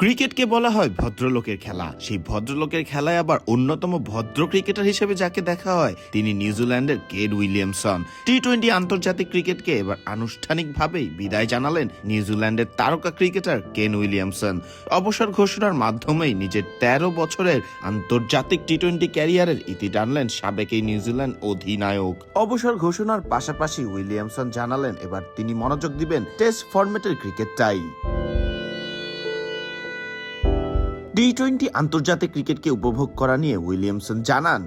ক্রিকেটকে বলা হয় ভদ্রলোকের খেলা। সেই ভদ্রলোকের খেলায় আবার অন্যতম ভদ্র ক্রিকেটার হিসেবে যাকে দেখা হয়, তিনি নিউজিল্যান্ডের কেড উইলিয়ামসন। টি টোয়েন্টি আন্তর্জাতিক ক্রিকেটকে এবার আনুষ্ঠানিকভাবেই বিদায় জানালেন নিউজিল্যান্ডের তারকা ক্রিকেটার কেন উইলিয়ামসন। অবসর ঘোষণার মাধ্যমেই নিজের তেরো বছরের আন্তর্জাতিক টি টোয়েন্টি ক্যারিয়ারের ইতি টানলেন সাবেক এই নিউজিল্যান্ড অধিনায়ক। অবসর ঘোষণার পাশাপাশি উইলিয়ামসন জানালেন, এবার তিনি মনোযোগ দিবেন টেস্ট ফরম্যাটের ক্রিকেটটাই। টি টোয়েন্টি আন্তর্জাতিক ক্রিকেটকে উপভোগ করা নিয়ে উইলিয়ামসন জানান,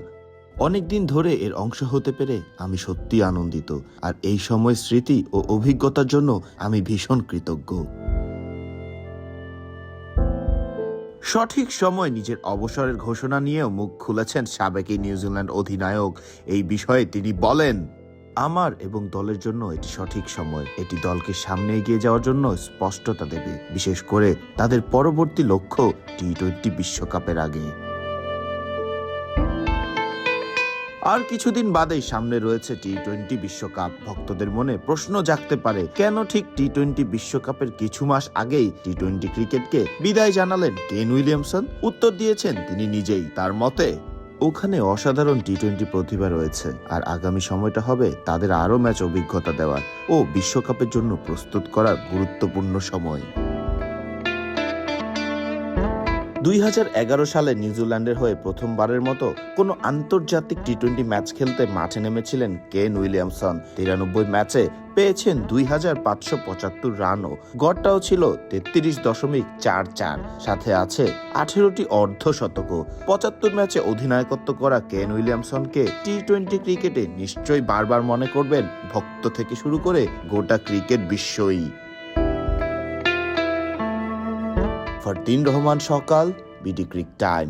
অনেকদিন ধরে এর অংশ হতে পেরে আমি সত্যি আনন্দিত, আর এই সময় স্মৃতি ও অভিজ্ঞতার জন্য আমি ভীষণ কৃতজ্ঞ। সঠিক সময় নিজের অবসরের ঘোষণা নিয়েও মুখ খুলেছেন সাবেক নিউজিল্যান্ড অধিনায়ক। এই বিষয়ে তিনি বলেন আমার এবং দলের জন্য এটি সঠিক সময়। এটি দলকে সামনে এগিয়ে যাওয়ার জন্য স্পষ্টতা দেবে। বিশেষ করে তাদের পরবর্তী লক্ষ্য টি টোয়েন্টি বিশ্বকাপের আগে। আর কিছুদিন বাদেই সামনে রয়েছে টি টোয়েন্টি বিশ্বকাপ। ভক্তদের মনে প্রশ্ন জাগতে পারে, কেন ঠিক টি টোয়েন্টি বিশ্বকাপের কিছু মাস আগেই টি টোয়েন্টি ক্রিকেটকে বিদায় জানালেন কেন উইলিয়ামসন? উত্তর দিয়েছেন তিনি নিজেই। তার মতে ওখানে অসাধারণ টি টোয়েন্টি প্রতিভা রয়েছে, আর আগামী সময়টা হবে তাদের আরও ম্যাচ অভিজ্ঞতা দেওয়ার ও বিশ্বকাপের জন্য প্রস্তুত করার গুরুত্বপূর্ণ সময়। দুই হাজার এগারো সালে নিউজিল্যান্ডের হয়ে প্রথমবারের মতো কোনো আন্তর্জাতিক টি টোয়েন্টি ম্যাচ খেলতে মাঠে নেমেছিলেন কেন উইলিয়ামসন। তিরানব্বই ম্যাচে পেয়েছেন দুই হাজার পাঁচশো পঁচাত্তর রানও। গড়টাও ছিল তেত্রিশ দশমিক চার চার। সাথে আছে আঠেরোটি অর্ধ শতকও পঁচাত্তর ম্যাচে অধিনায়কত্ব করা কেন উইলিয়ামসনকে টি টোয়েন্টি ক্রিকেটে নিশ্চয়ই বারবার মনে করবেন ভক্ত থেকে শুরু করে গোটা ক্রিকেট বিশ্বই। ফরদিন রহমান সকাল বিডি ক্রিক টাইম